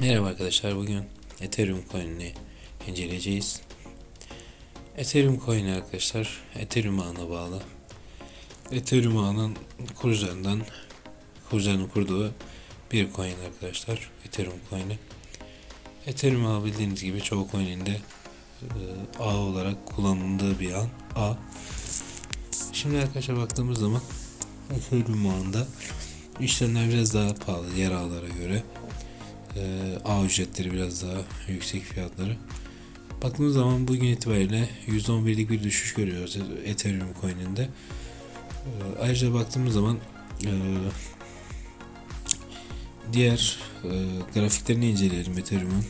Merhaba arkadaşlar bugün Ethereum coin'ini inceleyeceğiz. Ethereum coin arkadaşlar Ethereum ağına bağlı. Ethereum ağının kurucularından kurucularının kurduğu bir coin arkadaşlar. Ethereum coin'i. Ethereum ağı bildiğiniz gibi çoğu coin'inde e, ağ olarak kullanıldığı bir an ağ. Şimdi arkadaşlar baktığımız zaman Ethereum ağında işlemler biraz daha pahalı diğer ağlara göre. Ee, ağ ücretleri biraz daha yüksek fiyatları. Baktığımız zaman bugün itibariyle %11'lik bir düşüş görüyoruz Ethereum coin'inde. Ee, ayrıca baktığımız zaman e, diğer e, grafiklerini inceleyelim Ethereum'un.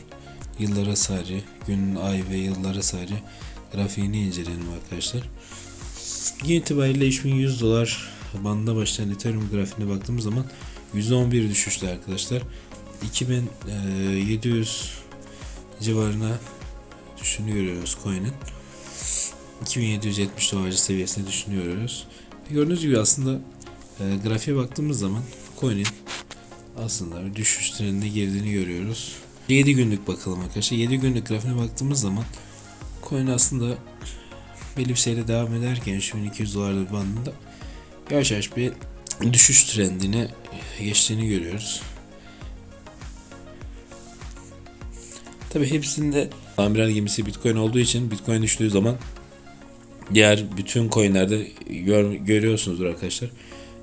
Yıllara sarı, gün, ay ve yıllara sarı grafiğini inceleyelim arkadaşlar. Bugün itibariyle 3100 dolar bandına başlayan Ethereum grafiğine baktığımız zaman %11 düşüşte arkadaşlar. 2700 civarına düşüşünü görüyoruz coin'in. 2770 dolar seviyesine düşünüyoruz. Gördüğünüz gibi aslında e, grafiğe baktığımız zaman coin'in aslında bir düşüş trendine girdiğini görüyoruz. 7 günlük bakalım arkadaşlar. 7 günlük grafiğine baktığımız zaman coin aslında belli bir seyre devam ederken 3200 dolar bandında yavaş yavaş bir düşüş trendine geçtiğini görüyoruz. Tabi hepsinde amiral gemisi Bitcoin olduğu için Bitcoin düştüğü zaman diğer bütün coinlerde gör, görüyorsunuzdur arkadaşlar.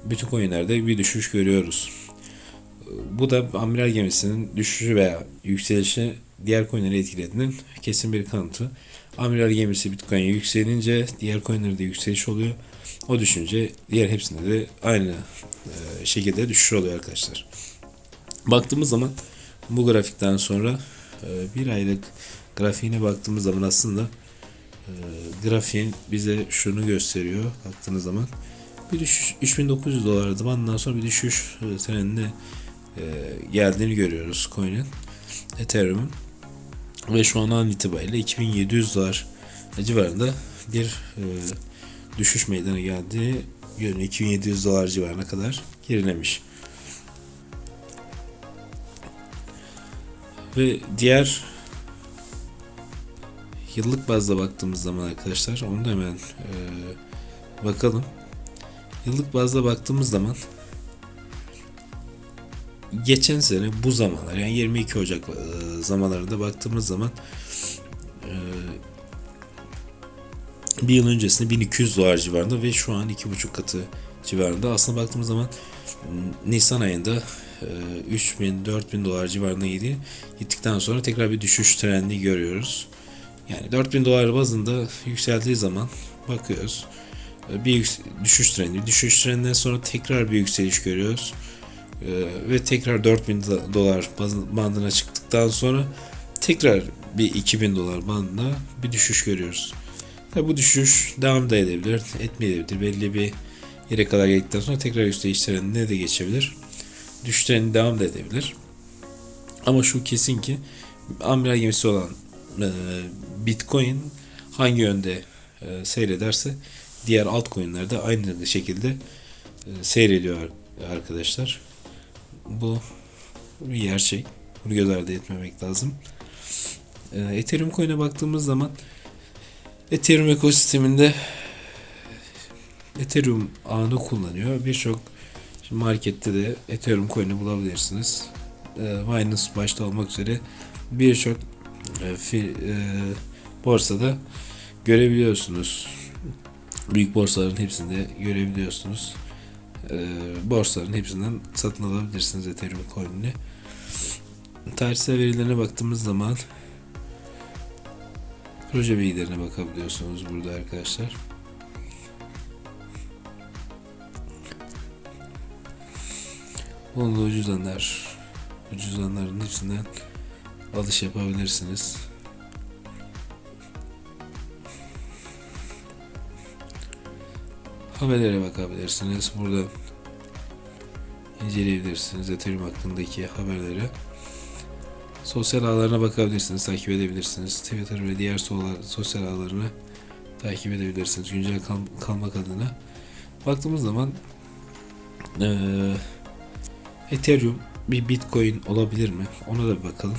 Bütün coinlerde bir düşüş görüyoruz. Bu da amiral gemisinin düşüşü veya yükselişi diğer coinleri etkilediğinin kesin bir kanıtı. Amiral gemisi Bitcoin yükselince diğer coinlerde yükseliş oluyor. O düşünce diğer hepsinde de aynı e, şekilde düşüş oluyor arkadaşlar. Baktığımız zaman bu grafikten sonra bir aylık grafiğine baktığımız zaman aslında e, grafiğin bize şunu gösteriyor baktığınız zaman bir düşüş 3900 dolardı bandından sonra bir düşüş e, trendine geldiğini görüyoruz coin'in Ethereum'un ve şu an an itibariyle 2700 dolar civarında bir düşüş meydana geldi. Yönü 2700 dolar civarına kadar gerilemiş. Ve diğer yıllık bazda baktığımız zaman arkadaşlar onu da hemen e, bakalım. Yıllık bazda baktığımız zaman geçen sene bu zamanlar yani 22 Ocak e, zamanlarında baktığımız zaman e, bir yıl öncesinde 1200 dolar civarında ve şu an 2,5 katı civarında. Aslında baktığımız zaman Nisan ayında 3000-4000 dolar civarında gidiyor. Gittikten sonra tekrar bir düşüş trendi görüyoruz. Yani 4000 dolar bazında yükseldiği zaman bakıyoruz. Bir düşüş trendi. Düşüş trendinden sonra tekrar bir yükseliş görüyoruz. Ve tekrar 4000 dolar bandına çıktıktan sonra tekrar bir 2000 dolar bandına bir düşüş görüyoruz. Tabi bu düşüş devam da edebilir, etmeyebilir. Belli bir yere kadar geldikten sonra tekrar yükseliş trendine de geçebilir. Düşüş trendi devam da edebilir. Ama şu kesin ki amiral gemisi olan e, Bitcoin hangi yönde e, seyrederse diğer altcoin'ler de aynı şekilde e, seyrediyor arkadaşlar. Bu bir gerçek. Bunu göz ardı etmemek lazım. E, Ethereum coin'e baktığımız zaman Ethereum ekosisteminde Ethereum ağını kullanıyor. Birçok markette de Ethereum coin'i bulabilirsiniz. E, Binance başta olmak üzere birçok e, e, borsada görebiliyorsunuz. Büyük borsaların hepsinde görebiliyorsunuz. E, borsaların hepsinden satın alabilirsiniz Ethereum coin'ini. Tarihsel verilerine baktığımız zaman proje bilgilerine bakabiliyorsunuz burada arkadaşlar. Bulunduğu cüzdanlar, bu cüzdanların hepsinden alış yapabilirsiniz. Haberlere bakabilirsiniz. Burada inceleyebilirsiniz Ethereum hakkındaki haberleri. Sosyal ağlarına bakabilirsiniz, takip edebilirsiniz. Twitter ve diğer sosyal ağlarını takip edebilirsiniz. Güncel kal kalmak adına. Baktığımız zaman ee, Ethereum bir Bitcoin olabilir mi? Ona da bakalım.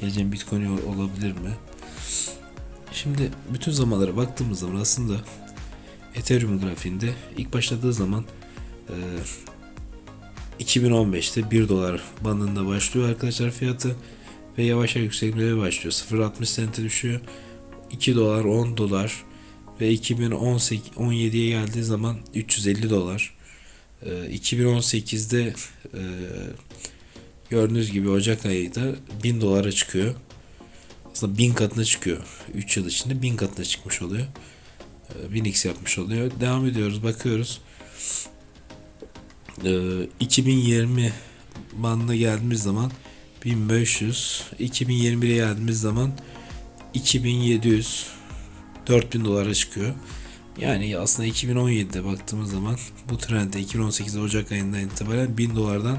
Geleceğin Bitcoin ol- olabilir mi? Şimdi bütün zamanlara baktığımız zaman aslında Ethereum grafiğinde ilk başladığı zaman e, 2015'te 1 dolar bandında başlıyor arkadaşlar fiyatı ve yavaş yavaş yükselmeye başlıyor. 0.60 sente düşüyor. 2 dolar, 10 dolar ve 2018 17'ye geldiği zaman 350 dolar. E, 2018'de e, gördüğünüz gibi Ocak ayında 1000 dolara çıkıyor. Aslında 1000 katına çıkıyor. 3 yıl içinde 1000 katına çıkmış oluyor. E, 1000x yapmış oluyor. Devam ediyoruz, bakıyoruz. Ee, 2020 bandına geldiğimiz zaman 1500 2021'e geldiğimiz zaman 2700 4000 dolara çıkıyor. Yani aslında 2017'de baktığımız zaman bu trendde 2018 Ocak ayından itibaren 1000 dolardan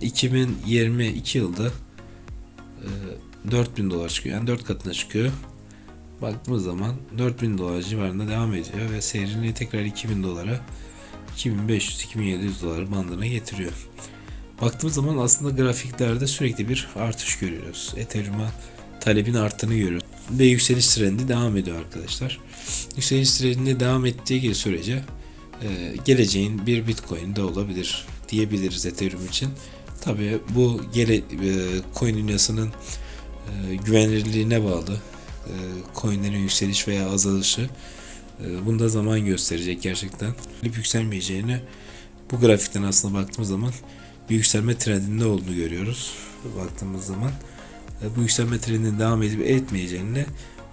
2022 yılda e, 4000 dolar çıkıyor. Yani 4 katına çıkıyor. Baktığımız zaman 4000 dolar civarında devam ediyor ve seyrini tekrar 2000 dolara 2500-2700 dolar bandına getiriyor. Baktığımız zaman aslında grafiklerde sürekli bir artış görüyoruz. Ethereum'a talebin arttığını görüyoruz. Ve yükseliş trendi devam ediyor arkadaşlar. Yükseliş trendi devam ettiği sürece e, geleceğin bir Bitcoin de olabilir diyebiliriz Ethereum için. Tabii bu gele, e, coin dünyasının e, güvenilirliğine bağlı. Coinlerin yükseliş veya azalışı Bunda zaman gösterecek gerçekten. Yükselmeyeceğini bu grafikten aslında baktığımız zaman bir yükselme trendinde olduğunu görüyoruz. Baktığımız zaman bu yükselme trendinin devam edip etmeyeceğini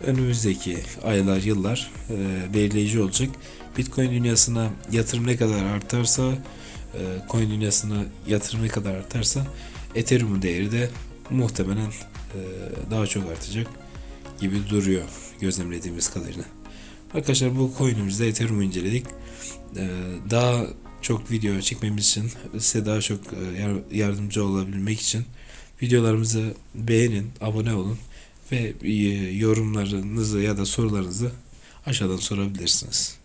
önümüzdeki aylar, yıllar e, belirleyici olacak. Bitcoin dünyasına yatırım ne kadar artarsa, e, coin dünyasına yatırım ne kadar artarsa Ethereum'un değeri de muhtemelen e, daha çok artacak gibi duruyor gözlemlediğimiz kadarıyla. Arkadaşlar bu coin'imizde Ethereum'u inceledik. Daha çok video çekmemiz için size daha çok e, yar- yardımcı olabilmek için videolarımızı beğenin, abone olun ve e, yorumlarınızı ya da sorularınızı aşağıdan sorabilirsiniz.